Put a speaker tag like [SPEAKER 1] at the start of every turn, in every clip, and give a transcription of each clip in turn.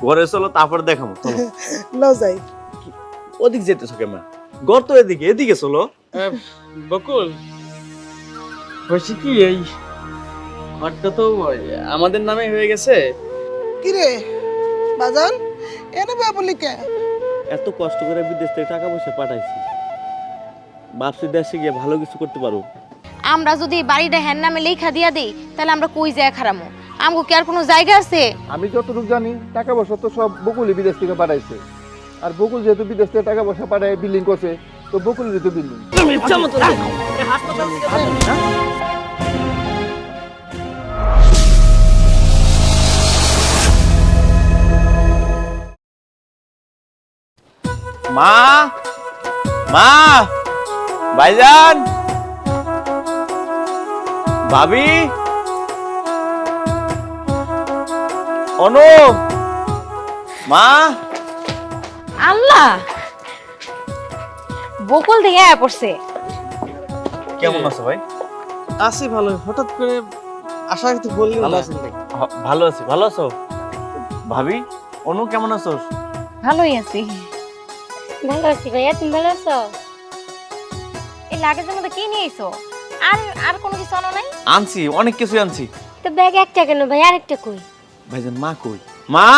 [SPEAKER 1] ঘরে চলো তারপর দেখাবো চলো।
[SPEAKER 2] লও যাই।
[SPEAKER 1] ওদিক যেতেছো কেমন ঘর তো এদিকে এদিকে চলো।
[SPEAKER 3] বকুল হয়েছে কি এই ঘরটা তো আমাদের নামে হয়ে গেছে?
[SPEAKER 2] কিরে বাজান এনে বাবলি কে
[SPEAKER 1] এত কষ্ট করে বিদেশ থেকে টাকা পয়সা পাঠাইছি। ভাবছি দেশে গিয়ে ভালো কিছু করতে পারো
[SPEAKER 4] আমরা যদি বাড়িটা হ্যান নামে লেখা দিয়া দিই তাহলে আমরা কই যায় খারামো? আমগো কি আর কোনো জায়গা আছে?
[SPEAKER 5] আমি যতটুকু জানি টাকা পয়সা তো সব বকুলই বিদেশ থেকে পাঠাইছে। আর বকুল যেহেতু বিদেশ থেকে টাকা পয়সা পাঠায় বিল্ডিং করছে তো বকুল তো বিল্ডিং
[SPEAKER 1] মা মা ভাইজান। ভাবি অনু মা!
[SPEAKER 4] আল্লাহ! বকুল থেকে আয়া পড়ছে।
[SPEAKER 1] কেমন আছো ভাই?
[SPEAKER 3] আছি ভালো হঠাৎ করে আশা কিন্তু বললি
[SPEAKER 1] ভালো আছেন হ- ভালো আছি ভালো আছো? ভাবি অনু কেমন আছো?
[SPEAKER 4] ভালোই আছি।
[SPEAKER 6] ভালো আছি ভাইয়া তুমি ভালো আছো?
[SPEAKER 4] এই লাগেজের মধ্যে কি নিয়ে এসো আর আর কোনো কিছু আনো নাই?
[SPEAKER 1] আনছি অনেক কিছু আনছি।
[SPEAKER 6] তো ব্যাগ একটা কেন ভাই? আরেকটা কই?
[SPEAKER 1] ভাইজান মা কই? মা?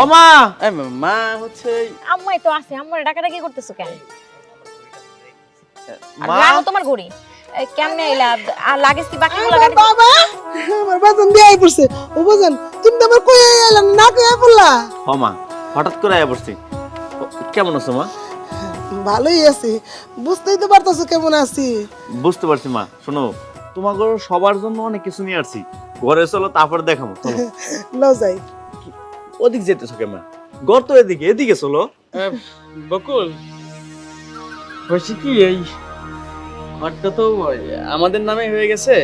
[SPEAKER 1] ও মা!
[SPEAKER 3] এই মা হচ্ছে
[SPEAKER 4] আম্মাই তো আছে আম্মার ডাকাডাকি করতেছো কেন? আর
[SPEAKER 1] মা?
[SPEAKER 4] তোমার ঘড়ি। কেমনে এলা? আর লাগেজ কি বাকি গুলো গাড়ি
[SPEAKER 2] বাবা! আমার বাজান দিয়ে আই পড়ছে ও বাজান তুমি তো আমার কই এলাম না কই পড়লা
[SPEAKER 1] ও মা। হঠাৎ করে আয়া পড়ছি। কেমন আছো মা?
[SPEAKER 2] ভালোই আছি। বুঝতেই তো পারতাছো কেমন আছি।
[SPEAKER 1] বুঝতে পারছি মা। শোনো তোমাকে সবার জন্য অনেক কিছু নিয়ে আসছি। ঘরে চলো তারপর দেখাবো চলো।
[SPEAKER 2] লও যাই।
[SPEAKER 1] ওদিক যেতেছো কেমন? ঘর তো এদিকে এদিকে চলো।
[SPEAKER 3] বকুল হয়েছে কি এই ঘরটা তো আমাদের নামে হয়ে গেছে?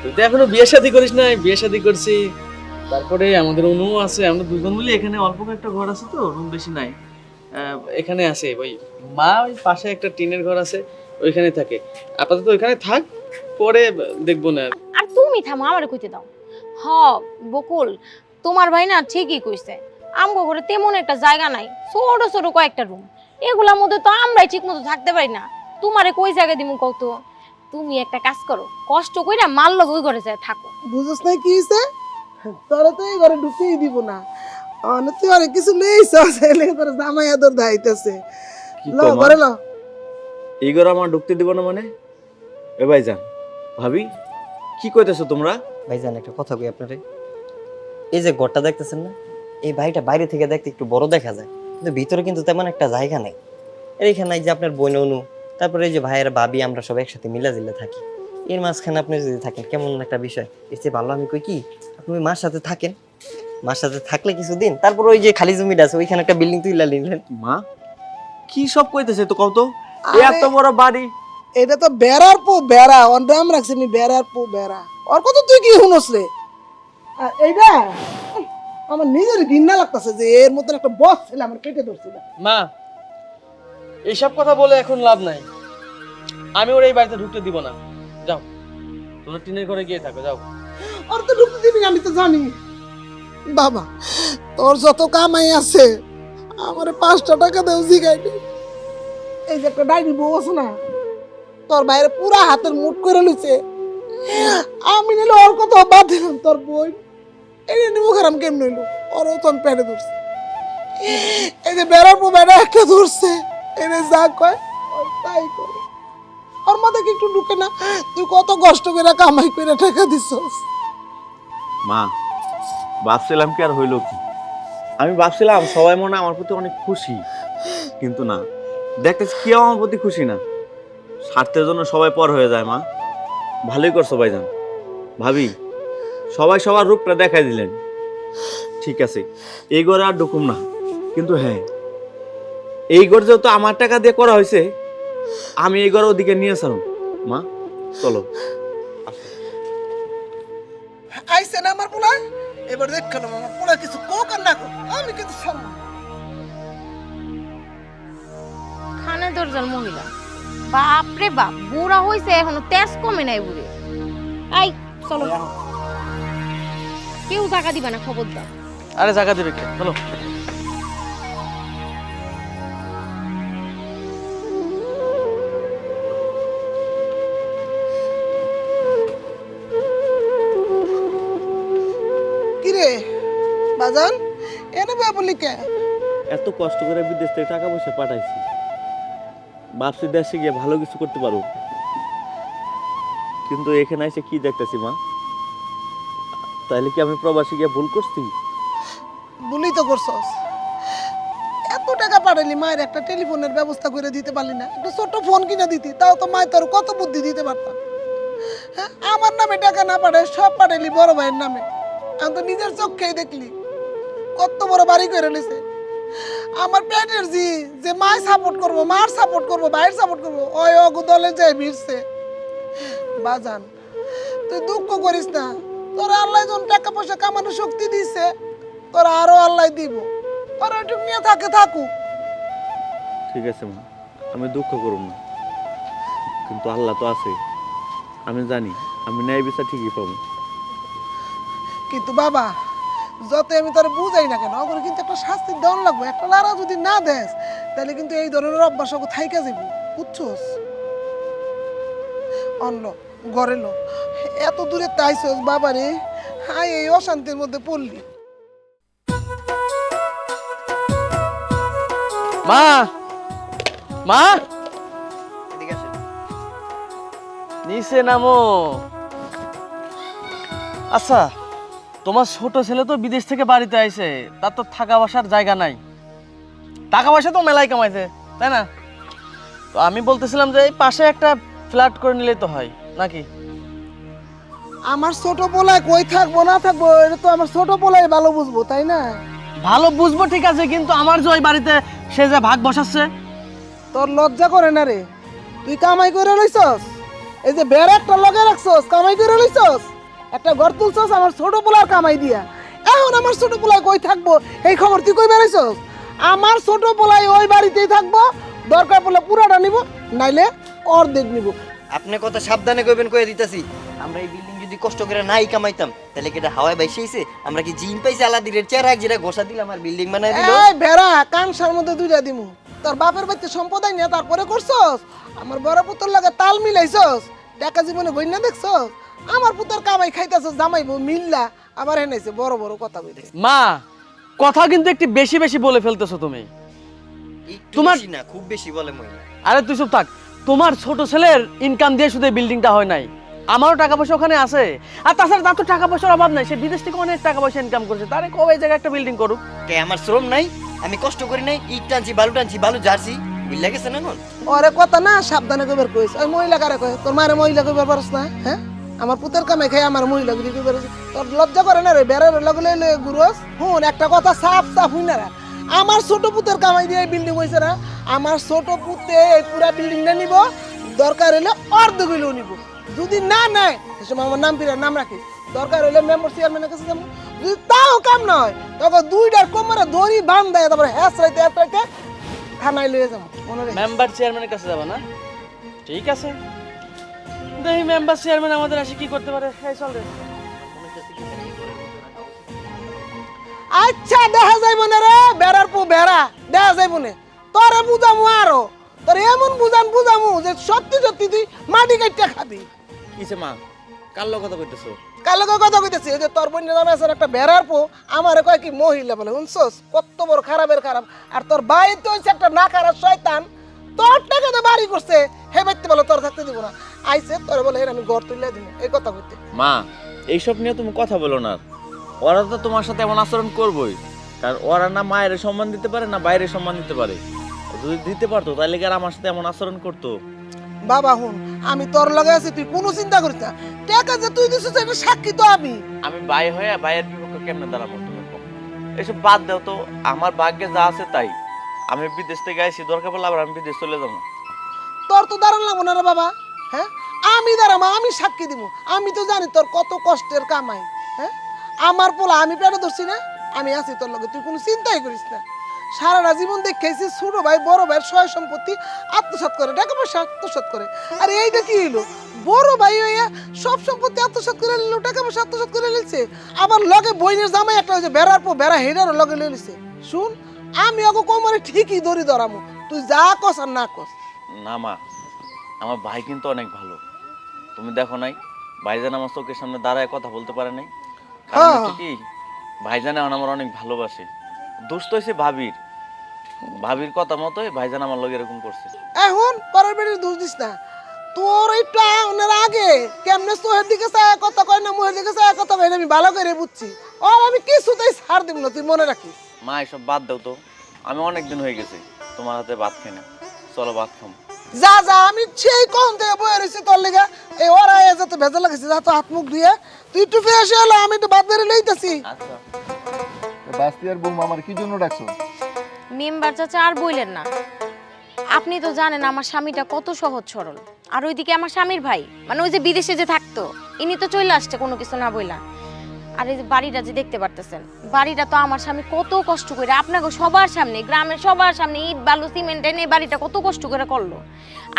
[SPEAKER 3] তুই তো এখনও বিয়ে শাদী করিস নাই বিয়ে শাদী করছি। তারপরে আমাদের অনু আছে আমরা দুজন মিলে এখানে অল্প একটা ঘর আছে তো রুম বেশি নাই। আহ, এখানে আছে ওই মা ওই পাশে একটা টিনের ঘর আছে ওইখানে থাকে। আপাতত ওইখানে থাক পরে দেখব না।
[SPEAKER 4] আর তুমি থামো আমারে কইতে দাও। হ বকুল তোমার ভাই না ঠিকই কইছে। আমগো ঘরে তেমন একটা জায়গা নাই ছোট ছোট কয়েকটা রুম। এগুলার মধ্যে তো আমরাই ঠিক মতো থাকতে পারি না। তোমারে কই জায়গা দিমু কত তুমি একটা কাজ করো কষ্ট কইরা মাল লগ ওই ঘরে যায় থাকো।
[SPEAKER 2] বুঝছ না কি হইছে? তোরা তো এই ঘরে ঢুকতেই দিব না। অনেক তুই অনেক কিছু লইছ ছেলে তোর জামাই আদর দাইতেছে ল ঘরে ল।
[SPEAKER 1] এই ঘর আমার ঢুকতে দিব না মানে? এ ভাইজান ভাবি কি কইতেছো তোমরা?
[SPEAKER 7] ভাই ভাইজান একটা কথা কই আপনারে। এই যে ঘরটা দেখতেছেন না এই বাড়িটা বাইরে থেকে দেখতে একটু বড় দেখা যায় কিন্তু ভিতরে কিন্তু তেমন একটা জায়গা নেই। এর এখানে এই যে আপনার বোন অনু তারপরে এই যে ভাইয়ের ভাবি আমরা সব একসাথে মিলা জিলা থাকি। এর মাঝখানে আপনি যদি থাকেন কেমন একটা বিষয়? এর চেয়ে ভালো আমি কই কি আপনি ওই মার সাথে থাকেন। মার সাথে থাকলে কিছুদিন তারপর ওই যে খালি জমিটা আছে ওইখানে একটা বিল্ডিং তুইলা নিলেন।
[SPEAKER 1] মা কি সব কইতেছে তো?
[SPEAKER 2] কত
[SPEAKER 1] এত বড় বাড়ি
[SPEAKER 2] এটা তো বেড়ার পো বেড়া। ওর নাম রাখছি আমি বেড়ার পো বেড়া। ওর কত তুই কি শুনস রে? আর এইটা আমার নিজের ঘৃণা লাগতেছে যে এর মতন একটা বস ছেলে আমার কেটে ধরছিল
[SPEAKER 3] মা এইসব কথা বলে এখন লাভ নাই। আমি ওর এই বাড়িতে ঢুকতে দিব না। যাও। তোমরা টিনের ঘরে গিয়ে থাকো যাও।
[SPEAKER 2] ওর তো ঢুকতে দিবি আমি তো জানি। বাবা তোর যত কামাই আছে আমার পাঁচটা টাকা দেও জিগাইনি এই যে একটা ডাইনি বউ আছে না তোর বাইরে পুরা হাতের মুঠ করে লইছে। আমি নিলে ওর কথা বাদ দিলাম, তোর বই যে নিমু খারাম কেমন হইল? ওর তো আমি পেটে ধরছি। এই যে বেড়ার পর বেড়া একটা ধরছে। এনে যা কয় তাই করে। ওর মধ্যে কি একটু ঢুকে না, তুই কত কষ্ট করে কামাই করে টাকা দিছস।
[SPEAKER 1] মা, ভাবছিলাম কি আর হইল কি? আমি ভাবছিলাম সবাই মনে আমার প্রতি অনেক খুশি। কিন্তু না, দেখতেছি কেউ আমার প্রতি খুশি না। স্বার্থের জন্য সবাই পর হয়ে যায় মা। ভালোই করছ ভাইজান। ভাবি সবাই সবার রূপটা দেখাই দিলেন। ঠিক আছে এই ঘরে আর ঢুকুম না। কিন্তু হ্যাঁ এই ঘর যেহেতু আমার টাকা দিয়ে করা হয়েছে আমি এই ঘরে ওদিকে নিয়ে আসলাম মা চলো।
[SPEAKER 2] আইসে না আমার পোলা এবার আমার পোলা কিছু কোক আর না কোক আমি কিন্তু ছাড়বো
[SPEAKER 4] খানে দরজার মহিলা। বাপ রে বাপ বুড়া হইছে এখনও তেজ কমে নাই বুড়ি। আই চলো। কেউ টাকা দিবা না খবর দাও
[SPEAKER 3] আরে জায়গা দেবে কে? বলো
[SPEAKER 2] কিরে বাজান? এনে বলি কে?
[SPEAKER 1] এত কষ্ট করে বিদেশ থেকে টাকা পয়সা পাঠাইছি ভাবছি দেশে গিয়ে ভালো কিছু করতে পারো কিন্তু এখানে এসে কি দেখতেছি, মা? তাহলে কি আমি প্রবাসী গিয়ে ভুল করছি?
[SPEAKER 2] বলি তো করছস। এত টাকা পাঠালি মায়ের একটা টেলিফোনের ব্যবস্থা করে দিতে পারলি না। একটা ছোট ফোন কিনে দিতি, তাও তো মায়ের তোর কত বুদ্ধি দিতে পারতাম। হ্যাঁ? আমার নামে টাকা না পাঠায়, সব পাঠালি বড় ভাইয়ের নামে। আমি তো নিজের চোখেই দেখলি। কত বড় বাড়ি করে নিছে আমার পেটের জি যে মায় সাপোর্ট করব মার সাপোর্ট করব ভাইয়ের সাপোর্ট করব। ওই অগু দলে যায় ভিড়ছে। বাজান তুই দুঃখ করিস না। তোর আল্লাহ যখন টাকা পয়সা কামানোর শক্তি দিছে তোর আরও আল্লাহ দিব। আর ওইটুক নিয়ে থাকে থাকুক।
[SPEAKER 1] ঠিক আছে মা। আমি দুঃখ করব না। কিন্তু আল্লাহ তো আছে। আমি জানি আমি ন্যায় বিচার ঠিকই পাবো।
[SPEAKER 2] কিন্তু বাবা যত আমি তোর বুঝাই না কেন ওগুলো কিন্তু একটা শাস্তি দেওয়ান লাগবে। একটা লারা যদি না দেস তাহলে কিন্তু এই ধরনের অভ্যাস ওকে থাইকা যাবি বুঝছস? অন্য গড়ে লো। এত দূরে তাইছস বাবারে। হাই এই অশান্তির মধ্যে পড়লি।
[SPEAKER 3] মা! মা! নিচে নামো। আচ্ছা তোমার ছোট ছেলে তো বিদেশ থেকে বাড়িতে আইছে তার তো থাকা বসার জায়গা নাই। টাকা পয়সা তো মেলাই কামাইছে তাই না? তো আমি বলতেছিলাম যে এই পাশে একটা ফ্ল্যাট করে নিলে তো হয় নাকি?
[SPEAKER 2] আমার ছোট পোলায় কই থাকব না থাকব এটা তো আমার ছোট পোলায় ভালো বুঝব তাই না?
[SPEAKER 3] ভালো বুঝব ঠিক আছে কিন্তু আমার যে ওই বাড়িতে সে যে ভাগ বসাচ্ছে?
[SPEAKER 2] তোর লজ্জা করে না রে? তুই কামাই করে লইছস এই যে বেড় একটা লগে রাখছস কামাই করে লইছস একটা ঘর তুলছস আমার ছোট পোলার কামাই দিয়া। এখন আমার ছোট পোলায় কই থাকব? এই খবর তুই কই বেড়াইছস? আমার ছোট পোলায় ওই বাড়িতেই থাকব। দরকার পড়লে পুরাটা নিব নাইলে অর্ধেক নিব।
[SPEAKER 7] আপনি কথা সাবধানে কইবেন কয়ে দিতেছি। আমরা এই বিল্ডিং যদি কষ্ট করে নাই কামাইতাম তাহলে কি এটা হাওয়ায় বাইসেছে আমরা কি জিন পাইছি আলাদিনের চেহারা এক যেটা ঘষা দিলাম আর বিল্ডিং বানাই দিল?
[SPEAKER 2] এই বেড়া কানসার মধ্যে দুইটা দিমু। তোর বাপের বাড়িতে সম্পদায় নিয়ে তারপরে করছস? আমার বড় পুত্র লাগে তাল মিলাইছস? টাকা জীবনে বই না দেখছস? আমার পুত্র কামাই খাইতেছস জামাইবো মিল্লা আবার এনেছে বড় বড় কথা কইতেছে
[SPEAKER 3] মা কথা কিন্তু একটু বেশি বেশি বলে ফেলতেছো তুমি।
[SPEAKER 7] একটু
[SPEAKER 3] তোমার-
[SPEAKER 7] বেশি না খুব বেশি বলে মহিলা
[SPEAKER 3] আরে তুই চুপ থাক। তোমার ছোট ছেলের ইনকাম দিয়ে শুধু বিল্ডিংটা হয় নাই। আমারও টাকা পয়সা ওখানে আছে। আর তাছাড়া তার তো টাকা পয়সার অভাব নাই। সে বিদেশ থেকে অনেক টাকা পয়সা ইনকাম করছে। তারে কবে এই জায়গায় একটা বিল্ডিং করুক।
[SPEAKER 7] কে আমার শ্রম নাই আমি কষ্ট করি নাই ইট টানছি বালু টানছি বালু ঝাড়ছি বিল্লা গেছে না এখন?
[SPEAKER 2] ওরে কথা না সাবধানে কইবার কইস। ওই মহিলা কারে কয়? তোর মারে মহিলা কইবার পারস না হ্যাঁ? আমার পুতের কামে খাই, আমার মহিলা গুলি। তোর লজ্জা করে না রে? বেড়ার লগে লইলে গুরস হুন একটা কথা সাফ সাফ হই না। আমার ছোট পুতের কামাই দিয়ে বিল্ডিং হইছে না। আমার ছোট পুতে এই পুরা বিল্ডিংটা নিব। দরকার হলে অর্ধ গইলেও নিব। যদি না নেয়, সে সময় আমার নাম ফিরে নাম রাখিস। দরকার হলে মেম্বার চেয়ারম্যানের কাছে যাব। যদি তাও কাম নয় তখন দুইটার কোমরে দড়ি বান্ধ দেয় তারপরে হ্যাঁ রাইতে হ্যাঁ রাইতে থানায় লইয়ে যাব। রেখে।
[SPEAKER 3] মেম্বার চেয়ারম্যানের কাছে যাবে না? ঠিক আছে। দেখি মেম্বার চেয়ারম্যান আমাদের আসে কি করতে পারে? এই চল রে।
[SPEAKER 2] আচ্ছা দেখা যাইব না রে বেড়ার পু বেড়া দেখা যাইব না। তোরে বুঝামু আরও তোর এমন বুঝান বুঝামু যে সত্যি সত্যি তুই মাটি কাটতে খাবি।
[SPEAKER 1] কিসে মা? কার লোক কথা কইতেছো?
[SPEAKER 2] কাল কথা কইতেছি? এই যে তোর বোন নামে আছে একটা বেড়ার পু আমারে কয় কি মহিলা বলে শুনছস? কত বড় খারাপের খারাপ। আর তোর ভাই তো হইছে একটা না খারাপ শয়তান। তোর টাকা তো বাড়ি করছে হে ব্যক্তি বলে তোর থাকতে দিব না। আইছে তোর বলে আমি ঘর তুলে দিব। এই কথা কইতে।
[SPEAKER 1] মা এইসব নিয়ে তুমি কথা বলো না। ওরা তো তোমার সাথে এমন আচরণ করবোই। কারণ ওরা না মায়ের সম্মান দিতে পারে না বাইরে সম্মান দিতে পারে। যদি দিতে পারতো তাহলে কি আর আমার সাথে এমন আচরণ করতো?
[SPEAKER 2] বাবা হুন আমি তোর লগে আছি তুই কোনো চিন্তা করিস না। টাকা যে তুই দিছিস এটা সাক্ষী তো আমি।
[SPEAKER 1] আমি বাই হয়ে বাইয়ের বিপক্ষে কেমনে দাঁড়াবো তুমি এসব বাদ দাও তো আমার ভাগ্যে যা আছে তাই। আমি বিদেশ থেকে আইসি দরকার পড়লে আবার আমি বিদেশ চলে যাব।
[SPEAKER 2] তোর তো দাঁড়ান লাগবো না রে বাবা হ্যাঁ? আমি দাঁড়াবো, আমি সাক্ষী দিব। আমি তো জানি তোর কত কষ্টের কামাই হ্যাঁ? আমার পোলা, আমি পেটে ধরছি না, আমি আছি তোর লগে, তুই কোনো চিন্তাই করিস না। সারাটা জীবন দেখেছি ছোট ভাই, বড় ভাইয়ের সয় সম্পত্তি, আত্মসাৎ করে, টাকা পয়সা আত্মসাৎ করে। আর এইটা কি হলো বড় ভাই হইয়া সব সম্পত্তি আত্মসাৎ করে নিল, টাকা পয়সা আত্মসাৎ করে নিচ্ছে আবার লগে বইনের জামাই একটা হয়েছে বেড়ার পর বেড়া হেডারও লগে নিছে। শুন আমি ওকে কোমরে ঠিকই দড়ি ধরামু। তুই যা কস আর না কস।
[SPEAKER 1] না মা আমার ভাই কিন্তু অনেক ভালো। তুমি দেখো নাই ভাইজান আমার চোখের সামনে দাঁড়ায় কথা বলতে পারে নাই। কারণ
[SPEAKER 2] হ্যাঁ।
[SPEAKER 1] হচ্ছে কি ভাইজান এখন আমার অনেক ভালোবাসে। দুষ্ট হয়েছে ভাবির। ভাবির কথা মতোই ভাইজান আমার লগে এরকম করছে।
[SPEAKER 2] এখন পরের বেড়ির দোষ দিস না। তোর একটু আউনের আগে কেমনে তোহের দিকে চায় কথা কয় না মুহের দিকে চায় কথা কয় না আমি ভালো করে বুঝছি। আর আমি কিছুতেই ছাড় দিব না তুই মনে রাখিস।
[SPEAKER 1] মা এসব বাদ দাও তো। আমি অনেক দিন হয়ে গেছে। তোমার হাতে ভাত খাই না। চলো ভাত খাম।
[SPEAKER 2] যা যা আমি সেই কম থেকে বয়ে রয়েছি তোর লেগে। এই ওরা এ যত ভেজা লাগেছে যা তো হাত মুখ ধুয়ে। তুই একটু ফ্রেশ হলো আমি একটু বাদ বেড়ে লইতেছি।
[SPEAKER 1] আচ্ছা।
[SPEAKER 5] বাস্তি আর বৌমা আমার কি জন্য ডাকছো?
[SPEAKER 4] মেম্বার চাচা আর বইলেন না। আপনি তো জানেন আমার স্বামীটা কত সহজ সরল। আর ওইদিকে আমার স্বামীর ভাই মানে ওই যে বিদেশে যে থাকতো ইনি তো চলে আসছে কোনো কিছু না বইলা। আর এই যে বাড়িটা যে দেখতে পারতেছেন, বাড়িটা তো আমার স্বামী কত কষ্ট করে, আপনাকে সবার সামনে, গ্রামের সবার সামনে ইট, বালু, সিমেন্ট এনে বাড়িটা কত কষ্ট করে করল।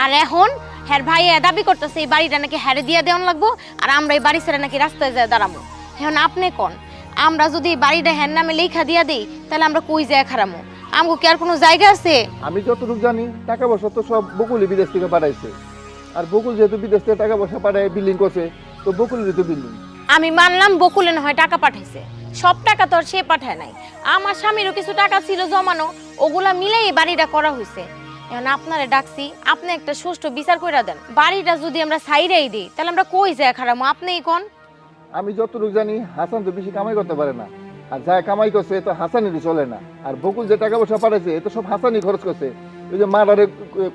[SPEAKER 4] আর এখন হ্যার ভাই দাবি করতেছে, এই বাড়িটা নাকি হ্যারে দিয়ে দেওয়ান লাগবো, আর আমরা এই বাড়ি ছেড়ে নাকি রাস্তায় যায় দাঁড়াবো এখন আপনি কোন? আমরা যদি বাড়িটা হ্যার নামে লেখা দিয়া দিই, তাহলে আমরা কই যায় খারামো? আমগো কি আর কোনো জায়গা আছে?
[SPEAKER 5] আমি যতটুকু জানি, টাকা পয়সা তো সব বকুলই বিদেশ থেকে পাঠাইছে। আর বকুল যেহেতু বিদেশ থেকে টাকা পয়সা পাঠায় বিল্ডিং করছে, তো বকুলেরই তো বিল্ডিং
[SPEAKER 4] আমি মানলাম বকুলে না হয় টাকা পাঠাইছে। সব টাকা তো আর সে পাঠায় নাই। আমার স্বামীরও কিছু টাকা ছিল জমানো ওগুলা মিলে এই বাড়িটা করা হয়েছে এখন আপনারে ডাকছি আপনি একটা সুষ্ঠু বিচার কইরা দেন। বাড়িটা যদি আমরা সাইডেই দিই তাহলে আমরা কই যায় খারামো? আপনিই কোন।
[SPEAKER 5] আমি যতটুকু জানি হাসান তো বেশি কামাই করতে পারে না। আর যা কামাই করছে এ তো হাসানেরই চলে না। আর বকুল যে টাকা পয়সা পাঠাইছে এ তো সব হাসানই খরচ করছে। ওই যে মা ডারে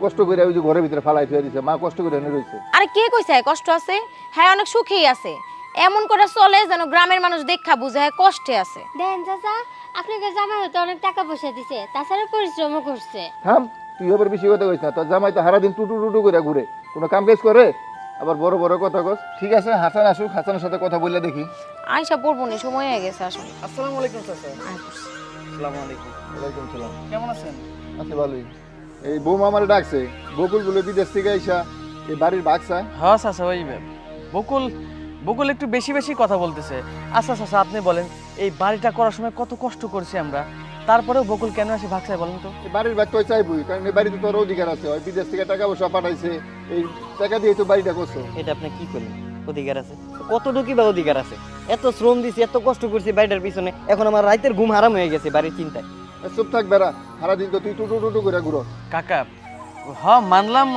[SPEAKER 5] কষ্ট করে ওই যে ঘরের ভিতরে ফালাই ফেলে দিছে মা কষ্ট করে এনে রয়েছে
[SPEAKER 4] আরে কে কইছে কষ্ট আছে? হ্যাঁ অনেক সুখেই আছে। এমন করে চলে যেন গ্রামের মানুষ দেখা বুঝে হ্যাঁ কষ্টে আছে।
[SPEAKER 6] দেন চাচা আপনাকে জামাই হতে অনেক টাকা পয়সা দিছে তাছাড়া পরিশ্রমও করছে।
[SPEAKER 5] থাম তুই আবার বেশি কথা কইস না তোর জামাই তো সারাদিন টুটু টুটু করে ঘুরে কোনো কাম কাজ করে? আবার বড় বড় কথা কস। ঠিক আছে হাসান আসুক হাসানের সাথে কথা বললে দেখি।
[SPEAKER 4] আয়সা পড়ব নি সময় হয়ে গেছে আসলে।
[SPEAKER 3] আসসালামু আলাইকুম চাচা আসসালামু আলাইকুম।
[SPEAKER 5] ওয়ালাইকুম সালাম।
[SPEAKER 3] কেমন আছেন?
[SPEAKER 5] আচ্ছা ভালোই। এই বৌমা আমার ডাকছে বকুল বলে বিদেশ থেকে আইসা এই বাড়ির বাগসা
[SPEAKER 3] হ্যাঁ চাচা ওই বকুল বকুল একটু বেশি বেশি কথা বলতেছে। আচ্ছা চাচা আপনি বলেন এই বাড়িটা করার সময় কত কষ্ট করছি আমরা? তারপরেও বকুল কেন আসে ভাগসায় বলেন তো?
[SPEAKER 5] এই বাড়ির বাগ তুই চাইবই কারণ এই বাড়িতে তোর অধিকার আছে। ওই বিদেশ থেকে টাকা পয়সা পাঠাইছে এই টাকা দিয়ে তো বাড়িটা করছ।
[SPEAKER 7] এটা আপনি কি করলেন? অধিকার আছে? কতটুকু বা অধিকার আছে? এত শ্রম দিছি এত কষ্ট করছি বাড়িটার পিছনে এখন আমার রাতের ঘুম হারাম হয়ে গেছে বাড়ির চিন্তায়।
[SPEAKER 5] চুপ থাক বেড়া সারাদিন তো তুই টুটু টুটু করে ঘুরো
[SPEAKER 3] কাকা হ্যাঁ মানলাম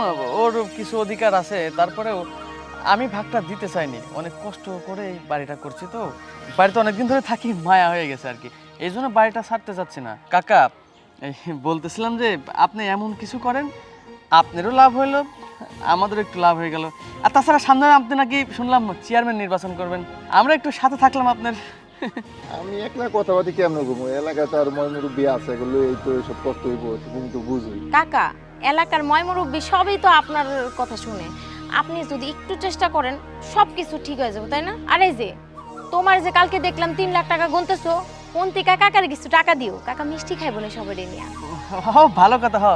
[SPEAKER 3] ওর কিছু অধিকার আছে তারপরেও আমি ভাগটা দিতে চাইনি। অনেক কষ্ট করে এই বাড়িটা করছি তো। বাড়িতে অনেকদিন ধরে থাকি মায়া হয়ে গেছে আর কি। এই জন্য বাড়িটা ছাড়তে চাচ্ছি না। কাকা এই বলতেছিলাম যে আপনি এমন কিছু করেন আপনারও লাভ হইল আমাদের একটু লাভ হয়ে গেল। আর তাছাড়া সামনে আপনি নাকি শুনলাম চেয়ারম্যান নির্বাচন করবেন। আমরা একটু সাথে থাকলাম আপনার।
[SPEAKER 5] আমি একলা কথাবার্তি কেমন ঘুমো? এলাকায় তো আর ময়মুরব্বী আছে এগুলো এই তো এইসব কষ্ট হইব তুমি তো বুঝোই।
[SPEAKER 4] কাকা এলাকার ময়মুরব্বী সবই তো আপনার কথা শুনে। আপনি যদি একটু চেষ্টা করেন সব কিছু ঠিক হয়ে যাবে তাই না? আরে যে তোমার যে কালকে দেখলাম তিন লাখ টাকা গুনতেছো কোন থেকে কাকার কিছু টাকা দিও। কাকা মিষ্টি খাইবো না সবাই নিয়ে।
[SPEAKER 3] হ ভালো কথা হ।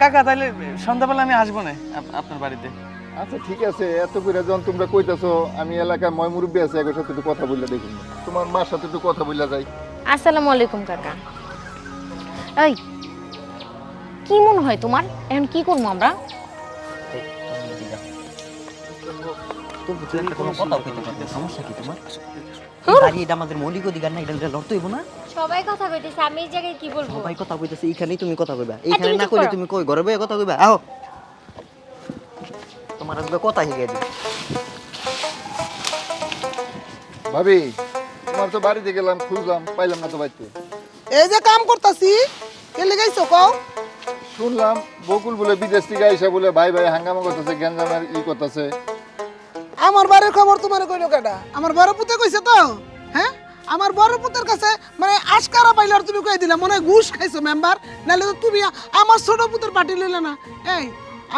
[SPEAKER 3] কাকা তাহলে সন্ধ্যাবেলা আমি আসব না আপনার বাড়িতে।
[SPEAKER 5] আচ্ছা ঠিক আছে। এত করে যখন তোমরা কইতাছো আমি এলাকায় ময় ময়মুরব্বী আছে একের সাথে একটু কথা বললে দেখুন তোমার মার সাথে একটু কথা বললে যাই।
[SPEAKER 4] আসসালামু আলাইকুম কাকা। এই কি মনে হয় তোমার? এখন কি করব আমরা?
[SPEAKER 7] তবু তুই একটা কোনো কথা কইতে পারবি সমস্যা কি তোমার? এটা আমাদের মৌলিক অধিকার না এটা লড়তে হইব না।
[SPEAKER 6] সবাই কথা কইতেছে আমি এই জায়গায় কি বলব?
[SPEAKER 7] সবাই কথা কইতেছে এইখানেই তুমি কথা কইবা। এইখানে না কইলে তুমি কই ঘরে বইয়া কথা কইবা? আও তোমার আসবে কথা দিই।
[SPEAKER 5] ভাবি তোমার তো বাড়িতে গেলাম খুঁজলাম পাইলাম না তো বাড়িতে।
[SPEAKER 2] এই যে কাম করতাছি কে লেগাইছো কও?
[SPEAKER 5] শুনলাম বকুল বলে বিদেশ থেকে আইসা বলে ভাই ভাই হাঙ্গামা করতেছে গ্যাঞ্জামের ই করতেছে।
[SPEAKER 2] আমার বাড়ির খবর তোমার কইলো কেডা? আমার বড় পুতে কইছে তো? হ্যাঁ? আমার বড় পুতের কাছে মানে আশকারা পাইলে আর তুমি কই দিলা মনে হয় ঘুষ খাইছো মেম্বার নাহলে তো তুমি আমার ছোট পুতের পার্টি লইলে না। এই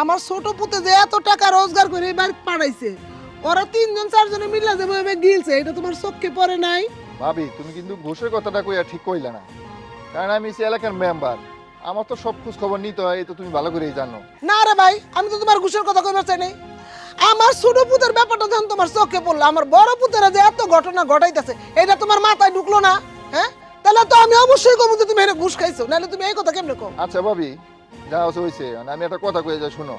[SPEAKER 2] আমার ছোট পুতে যে এত টাকা রোজগার করে এই বাড়ি পাঠাইছে ওরা তিনজন চারজনে মিলে যে ভাবে গিলছে এটা তোমার চোখে পড়ে নাই।
[SPEAKER 5] ভাবি তুমি কিন্তু ঘুষের কথাটা কইয়া ঠিক কইলা না। কারণ আমি সে এলাকার মেম্বার আমার তো সব খোঁজ খবর নিতে হয় এই তো তুমি ভালো করেই জানো।
[SPEAKER 2] না রে ভাই আমি তো তোমার ঘুষের কথা কইবার চাই নাই। আমার ছোট পুতের ব্যাপারটা যখন তোমার চোখে পড়ল আমার বড় পুতেরা যে এত ঘটনা ঘটাইতেছে এটা তোমার মাথায় ঢুকলো না? হ্যাঁ? তাহলে তো আমি অবশ্যই কমু যে তুমি এটা ঘুষ খাইছো নাহলে তুমি এই কথা কেমনে কো
[SPEAKER 5] আচ্ছা ভাবি যা হচ্ছে হয়েছে মানে আমি একটা কথা কয়ে যাই শুনো।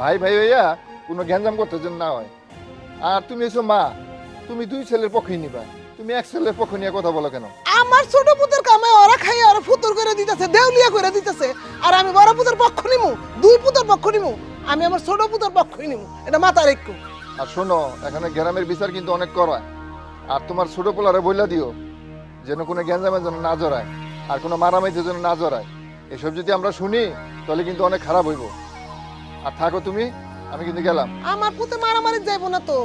[SPEAKER 5] ভাই ভাই ভাইয়া কোনো গ্যাঞ্জাম করতে যেন না হয়। আর তুমি এসো মা তুমি দুই ছেলের পক্ষেই নিবা। তুমি এক ছেলের পক্ষ নিয়ে কথা বলো কেন?
[SPEAKER 2] আমার ছোট পুতের কামে ওরা খাইয়ে ওরা ফুতর করে দিতেছে দেউলিয়া করে দিতেছে আর আমি বড় পুতের পক্ষ নিমু দুই পুতের পক্ষ নিমু। আমি আমার ছোট পুতের পক্ষই নিমু। এটা মাথা রেখো
[SPEAKER 5] আর শোনো এখানে গ্রামের বিচার কিন্তু অনেক করা আর তোমার ছোট পোলারে বইলা দিও যেন কোনো গ্যাঞ্জামের জন্য না জড়ায় আর কোনো মারামারিতে যেন না জড়ায়। এসব যদি আমরা শুনি তাহলে কিন্তু অনেক খারাপ হইব। আর থাকো তুমি আমি কিন্তু গেলাম।
[SPEAKER 2] আমার পুতে মারামারি যাইবো না তো।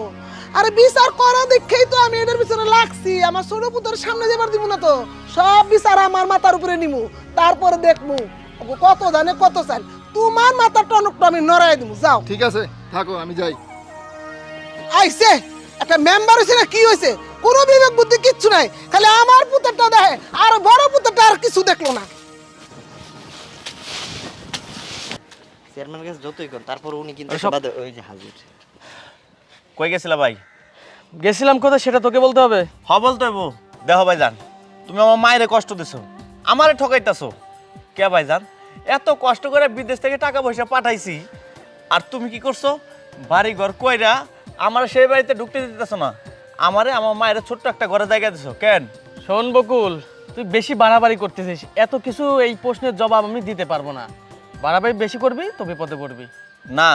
[SPEAKER 2] আরে বিচার করা দেখেই তো আমি এটার পিছনে লাগছি। আমার ছোট পুতের সামনে যাবার দিব না তো। সব বিচার আমার মাথার উপরে নিমু। তারপরে দেখমু। কত জানে কত চাল তোমার মাথার টনকটা আমি নড়াই দিমু যাও।
[SPEAKER 5] ঠিক আছে থাকো আমি যাই।
[SPEAKER 2] আইছে একটা মেম্বার হয়েছে না কি হয়েছে কোনো বিবেক বুদ্ধি কিচ্ছু নাই খালি আমার পুত্রটা দেখে আর বড় পুত্রটা আর কিছু দেখল না।
[SPEAKER 7] চেয়ারম্যানের কাছে যতই কর তারপর উনি কিন্তু
[SPEAKER 3] ওই
[SPEAKER 7] যে হাজির।
[SPEAKER 1] কই গেছিলা ভাই?
[SPEAKER 3] গেছিলাম কোথায় সেটা তোকে বলতে হবে।
[SPEAKER 1] হ বলতে হইব। দেহ ভাইজান তুমি আমার মায়েরে কষ্ট দিছো আমারে ঠকাইতাছো। কে ভাই ভাইজান? এত কষ্ট করে বিদেশ থেকে টাকা পয়সা পাঠাইছি। আর তুমি কি করছ? বাড়ি ঘর কইরা আমার সেই বাড়িতে ঢুকতে দিতেছো না। আমারে আমার মায়ের ছোট্ট একটা ঘরে জায়গা দিছো। কেন?
[SPEAKER 3] শোন বকুল তুই বেশি বাড়াবাড়ি করতেছিস। এত কিছু এই প্রশ্নের জবাব আমি দিতে পারব না। বাড়াবাড়ি বেশি করবি তো বিপদে পড়বি।
[SPEAKER 1] না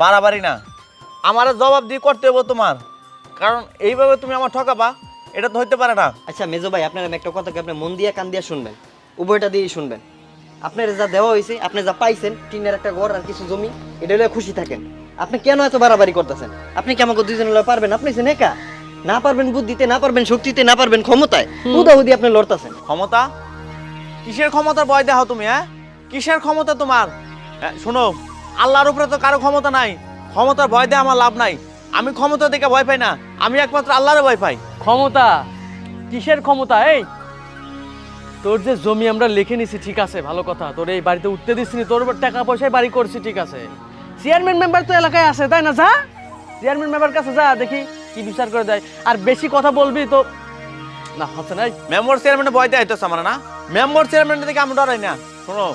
[SPEAKER 1] বাড়াবাড়ি না। আমার জবাব দিয়ে করতে হবে তোমার। কারণ এইভাবে তুমি আমার ঠকাবা এটা তো হইতে পারে না।
[SPEAKER 7] আচ্ছা মেজো ভাই আপনার আমি একটা কথা কি আপনি মন দিয়ে কান দিয়ে শুনবেন? উভয়টা দিয়েই শুনবেন। আপনার যা দেওয়া হয়েছে আপনি যা পাইছেন টিনের একটা ঘর আর কিছু জমি এটা হলে খুশি থাকেন। আপনি কেন এত বাড়াবাড়ি করতেছেন? আপনি কি আমাকে দুইজন হলে পারবেন? আপনি হচ্ছেন একা না পারবেন বুদ্ধিতে না পারবেন শক্তিতে না পারবেন ক্ষমতায় উদাহুদি আপনি লড়তেছেন।
[SPEAKER 1] ক্ষমতা? কিসের ক্ষমতার ভয় দেখো তুমি হ্যাঁ? কিসের ক্ষমতা তোমার? হ্যাঁ, শোনো আল্লাহর উপরে তো কারও ক্ষমতা নাই। ক্ষমতার ভয় দিয়ে আমার লাভ নাই। আমি ক্ষমতা দেখে ভয় পাই না। আমি একমাত্র আল্লাহরে ভয় পাই।
[SPEAKER 3] ক্ষমতা? কিসের ক্ষমতা? এই তোর যে জমি আমরা লিখে নিছি ঠিক আছে ভালো কথা। তোর এই বাড়িতে উঠতে দিসনি তোর টাকা পয়সায় বাড়ি করছি ঠিক আছে। চেয়ারম্যান মেম্বার তো এলাকায় আছে তাই না যা? চেয়ারম্যান মেম্বার কাছে যা দেখি কি বিচার করে দেয়। আর বেশি কথা বলবি তো না হচ্ছে না
[SPEAKER 1] মেম্বার চেয়ারম্যানে ভয় দেয় হইতেছে আমার না? মেম্বার চেয়ারম্যান দেখে আমি ডরাই না। শোনো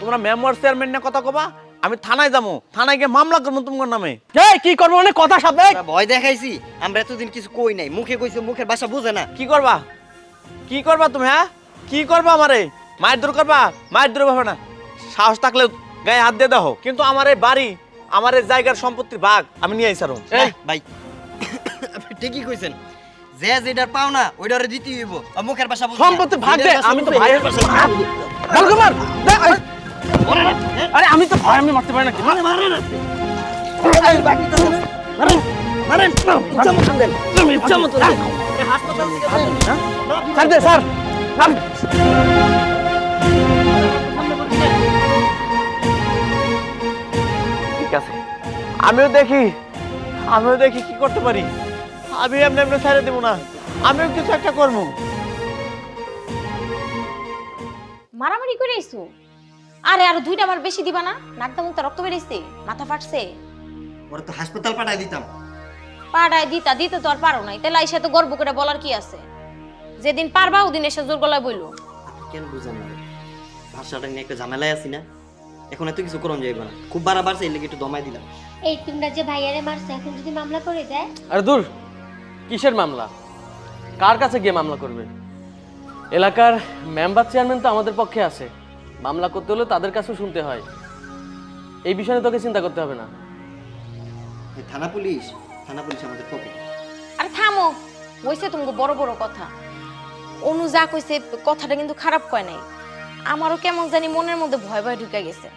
[SPEAKER 1] তোমরা মেম্বার চেয়ারম্যান নিয়ে কথা কবা আমি থানায় যাব। থানায় গিয়ে মামলা করব তোমার নামে।
[SPEAKER 3] এই কি করব? মানে কথা সাথে
[SPEAKER 7] ভয় দেখাইছি আমরা এতদিন কিছু কই নাই। মুখে কইছে মুখের ভাষা বুঝে না।
[SPEAKER 1] কি করবা? কি করবা তুমি হ্যাঁ? কি করবা আমারে মায়ের দূর করবা মায়ের দূর হবে না সাহস থাকলে গায়ে হাত দিয়ে দেখো কিন্তু আমার এই বাড়ি আমার এই জায়গার সম্পত্তির ভাগ আমি নিয়ে আইসারো
[SPEAKER 7] ভাই আপনি ঠিকই কইছেন যে যেটার পাও না ওইটারে দিতে হইব মুখের ভাষা
[SPEAKER 3] সম্পত্তি ভাগ দে আমি তো ভাইয়ের
[SPEAKER 7] এটার ভাষা
[SPEAKER 3] বল কুমার আরে আমি তো ভয় আমি মারতে পারি না কি
[SPEAKER 7] তো আছে না? মারেন, মারেন। ইচ্ছা মতন দেন। ইচ্ছা মতন দেন। হাসপাতাল থেকে হ্যাঁ?
[SPEAKER 3] স্যার দে স্যার
[SPEAKER 1] ঠিক আছে। আমিও দেখি। আমিও দেখি কি করতে পারি। আমি এমনি এমনি ছেড়ে দেবো না। আমিও কিছু একটা করব।
[SPEAKER 4] মারামারি করে আইসো আরে আর দুইটা আমার বেশি দিবা না? নাকটা মুখটা রক্ত বেরিয়েছে মাথা ফাটছে।
[SPEAKER 7] ওরা তো হাসপাতাল পাঠাই দিতাম।
[SPEAKER 4] পাড়ায় দিতা দিতে তো আর পারো নাই। তাহলে আইসা তো গর্ব করে বলার কি আছে? যেদিন পারবা ওদিন এসে জোর গলায় বইলো।
[SPEAKER 7] কেন বুঝেন না ভাষাটা নিয়ে একটা ঝামেলায় আছি না। এখন এত কিছু করণ যাইব না। খুব বাড়া বাড়ছে এর লেগে একটু দমাই দিলাম।
[SPEAKER 6] এই তোমরা যে ভাইয়ারে মারছো এখন যদি মামলা করে দেয়?
[SPEAKER 3] আরে দূর কিসের মামলা? কার কাছে গিয়ে মামলা করবে? এলাকার মেম্বার চেয়ারম্যান তো আমাদের পক্ষে আছে। মামলা করতে হলে তাদের কাছেও শুনতে হয়। এই বিষয়ে তোকে চিন্তা করতে হবে না।
[SPEAKER 7] এই থানা পুলিশ? থানা পুলিশ আমাদের পক্ষে।
[SPEAKER 4] আরে থামো হইছে তুমি বড় বড় কথা। অনু যা কইছে কথাটা কিন্তু খারাপ কয় নাই। আমারও কেমন জানি মনের মধ্যে ভয় ভয় ঢুকে গেছে।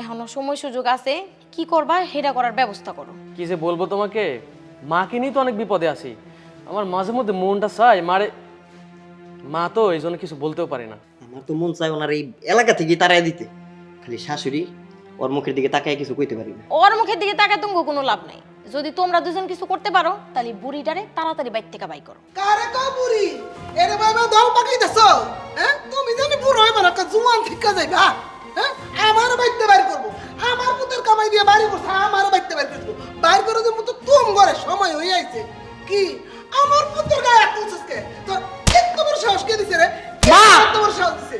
[SPEAKER 4] এখনও সময় সুযোগ আছে কি করবা সেটা করার ব্যবস্থা করো।
[SPEAKER 3] কি যে বলব তোমাকে? মাকে নিয়ে তো অনেক বিপদে আছি। আমার মাঝে মধ্যে মনটা চাই মারে। মা তো এই জন্য কিছু বলতেও পারে না।
[SPEAKER 7] আমার তো মন চায় ওনার এই এলাকা থেকে তারাই দিতে। খালি শাশুড়ি ওর মুখের দিকে তাকায় কিছু কইতে পারি না।
[SPEAKER 4] ওর মুখের দিকে তাকায় তুমি কোনো লাভ নাই। যদি তোমরা দুজন কিছু করতে পারো তাহলে বুড়িটারে তাড়াতাড়ি বাইর থেকে বাই করো।
[SPEAKER 2] কারে কা বুড়ি? এরে বাবা দল পাকাইতেছ? হ্যাঁ? তুমি জানি বুড়ো হইবা না জুয়ান ঠিকা যাইবা। হ্যাঁ? আমার বাইতে বাইর করব। আমার পুতের কামাই দিয়ে বাড়ি করছে আমার বাইতে বাইর করব। বাইর করে দেবো তো তুম ঘরে সময় হয়ে আইছে। কি? আমার পুতের গায়ে এক তুলছিস কে? তোর এত বড় সাহস কে দিছে রে?
[SPEAKER 3] মা!
[SPEAKER 2] এত বড় সাহস দিছে।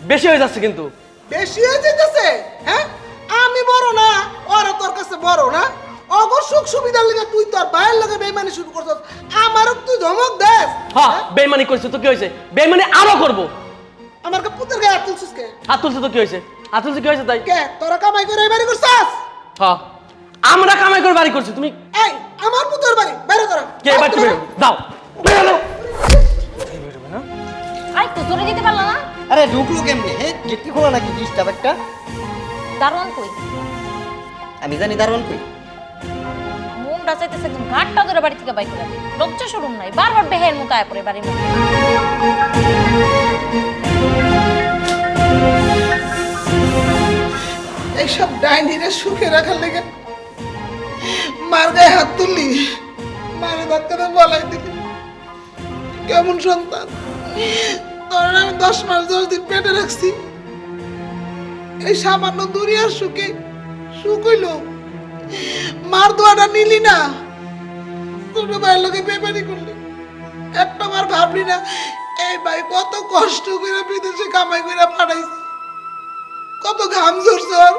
[SPEAKER 3] বেশি হয়ে যাচ্ছে কিন্তু।
[SPEAKER 2] বেশি হয়ে যেতেছে হ্যাঁ? আমি বড় না ওরা তোর কাছে বড় না। অগর সুখ সুবিধার লেগে তুই তোর বাইরের লগে বেইমানি শুরু করছস। আমারও তুই ধমক দেস।
[SPEAKER 3] হ্যাঁ বেমানি করছে তো কি হয়েছে বেমানি আরও করব।
[SPEAKER 2] আমার কা পুতের গায়ে তুলছিস কে?
[SPEAKER 3] হাত তুলছে তো কি হয়েছে হাত তুলছে কি হয়েছে তাই?
[SPEAKER 2] কে? তোরা কামাই করে এই বাড়ি করছস?
[SPEAKER 3] হ্যাঁ। আমরা কামাই করে বাড়ি করছি তুমি
[SPEAKER 2] এই আমার পুতের বাড়ি বাইরে কর
[SPEAKER 3] কে এবার তুমি দাও। বেরো।
[SPEAKER 4] আই তো জোরে দিতে পারলা না?
[SPEAKER 7] আরে ঢুকলো কেমনে? হ্যাঁ গেট কি খোলা নাকি ডিস্টার্ব একটা?
[SPEAKER 4] দারোয়ান কই?
[SPEAKER 7] আমি জানি দারোয়ান কই।
[SPEAKER 4] মনটা চাইতেছে একদম ঘাটটা ধরে বাড়ি থেকে বাই করে লজ্জা সরম নাই, বারবার বেহের মতো আয় পড়ে বাড়ির মধ্যে।
[SPEAKER 2] এইসব ডাইনিরে সুখে রাখার লেগে মার গায়ে হাত তুললি, মারে ধাক্কাতে বলাই দিলি। কেমন সন্তান? তোর আমি দশ মাস দশ দিন পেটে রাখছি। এই সামান্য দুনিয়ার সুখে সুখ হইল। মার নিলি না। ছোট ভাইয়ের লোকে বেমানি করলি। একটা বার ভাবলি না, এই ভাই কত কষ্ট করে বিদেশে কামাই করে পাঠাইছে। কত ঘাম ঝরছে ওর।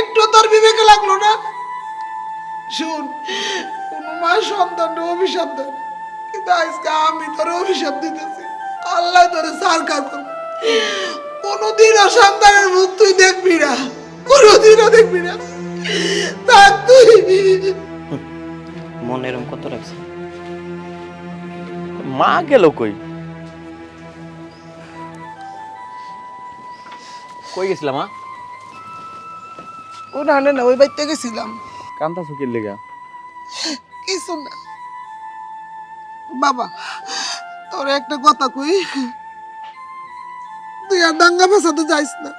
[SPEAKER 2] একটু তোর বিবেকে লাগল না? শুন, কোন মা সন্তান অভিশাপ দেয় কিন্তু আজকে আমি তোর অভিশাপ দিতেছি। আল্লাহ তোরে সারকার করবে কোনোদিনও সন্তানের মুখ তুই দেখবি না। কোনোদিনও দেখবি না। থাক তুই
[SPEAKER 7] মন এরম কত রাখছে?
[SPEAKER 1] মা গেল কই? কই গেছিলাম মা?
[SPEAKER 2] ও না না ওই বাড়িতে গেছিলাম।
[SPEAKER 1] কান্তা সুখের লেগা?
[SPEAKER 2] কিছু না। বাবা তোর একটা কথা কই? তুই আর দাঙ্গা ফাসাতে যাইস না।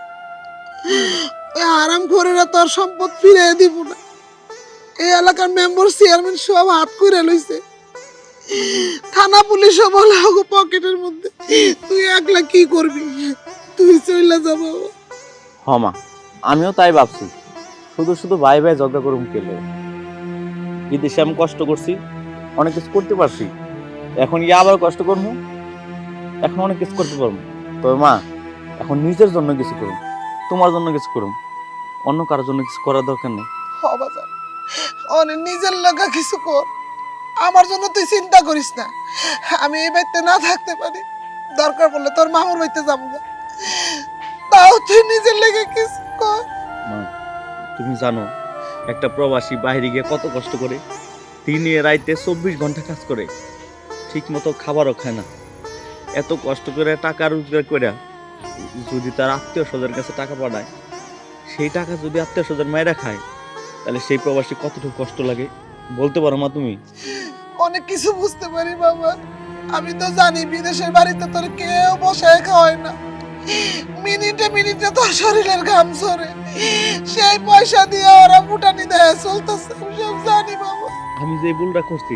[SPEAKER 2] ওই আরাম করেরা তোর সম্পদ ফিরে দিব না। এই এলাকার মেম্বার চেয়ারম্যান সব হাত করে লইছে। থানা পুলিশও বলে ওগো পকেটের মধ্যে, তুই একলা কি করবি? তুই চলে যাব
[SPEAKER 1] হ মা, আমিও তাই ভাবছি। শুধু শুধু ভাই ভাই ঝগড়া করুম কেলে বিদেশে আমি কষ্ট করছি, অনেক কিছু করতে পারছি। এখন ইয়ে আবার কষ্ট করব এখন অনেক কিছু করতে পারব তবে মা, এখন নিজের জন্য কিছু করুন তোমার জন্য কিছু করুন অন্য কারোর জন্য কিছু করার দরকার নেই।
[SPEAKER 2] অনেক নিজের লাগা কিছু কর। আমার জন্য তুই চিন্তা করিস না। আমি এই বাড়িতে না থাকতে পারি। দরকার পড়লে তোর মামুর বাড়িতে যাব না। তাও তুই নিজের লেগে কিছু কর।
[SPEAKER 1] মা তুমি জানো একটা প্রবাসী বাইরে গিয়ে কত কষ্ট করে দিনে রাইতে চব্বিশ ঘণ্টা কাজ করে। ঠিক মতো খাবারও খায় না। এত কষ্ট করে টাকা রোজগার করে যদি তার আত্মীয় স্বজনের কাছে টাকা পাঠায় সেই টাকা যদি আত্মীয় স্বজন মায়েরা খায় তাহলে সেই প্রবাসী কতটুকু কষ্ট লাগে? বলতে পারো মা তুমি।
[SPEAKER 2] অনেক কিছু বুঝতে পারি বাবা। আমি তো জানি বিদেশের বাড়িতে তোর কেউ বসায় খাওয়ায় না। মিনিটে মিনিটে তোর শরীরের ঘাম সরে সেই পয়সা দিয়ে ওরা ফুটানি দেয় চলতেছে। সব জানি বাবা।
[SPEAKER 1] আমি যে ভুলটা করছি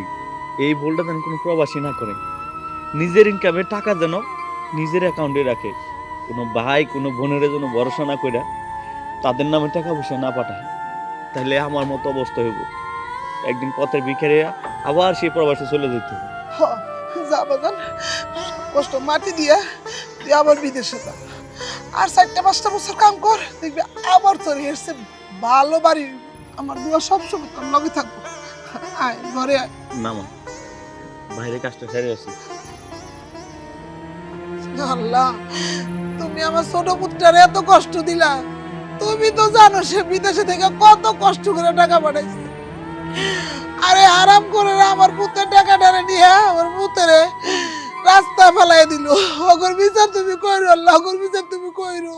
[SPEAKER 1] এই ভুলটা যেন কোনো প্রবাসী না করে। নিজের ইনকামে টাকা যেন নিজের অ্যাকাউন্টে রাখে। কোনো ভাই কোনো বোনের যেন ভরসা না করে তাদের নামে টাকা পয়সা না পাঠায় তাহলে আমার মতো অবস্থা হইব। একদিন পথের ভিখারে আবার সেই প্রবাসে চলে যেত।
[SPEAKER 2] হ, যা কষ্ট মাটি দিয়া তুই আবার বিদেশে যা। আর চারটা পাঁচটা বছর কাম কর দেখবি আবার তোর এসছে ভালো বাড়ি। আমার দুয়া সবসময় তোর লগে থাকব। আয় ঘরে আয়।
[SPEAKER 1] না মা বাইরে কাজটা সেরে আছি
[SPEAKER 2] আল্লাহ তুমি আমার ছোট পুত্রারে এত কষ্ট দিলা। তুমি তো জানো সে বিদেশে থেকে কত কষ্ট করে টাকা পাঠাইছে। আরে আরাম করে আমার পুত্রের টাকাটারে নিয়ে আমার পুত্রে রাস্তা ফেলাই দিল। অগর বিচার তুমি কইরো, আল্লাহ, অগর বিচার তুমি কইরো।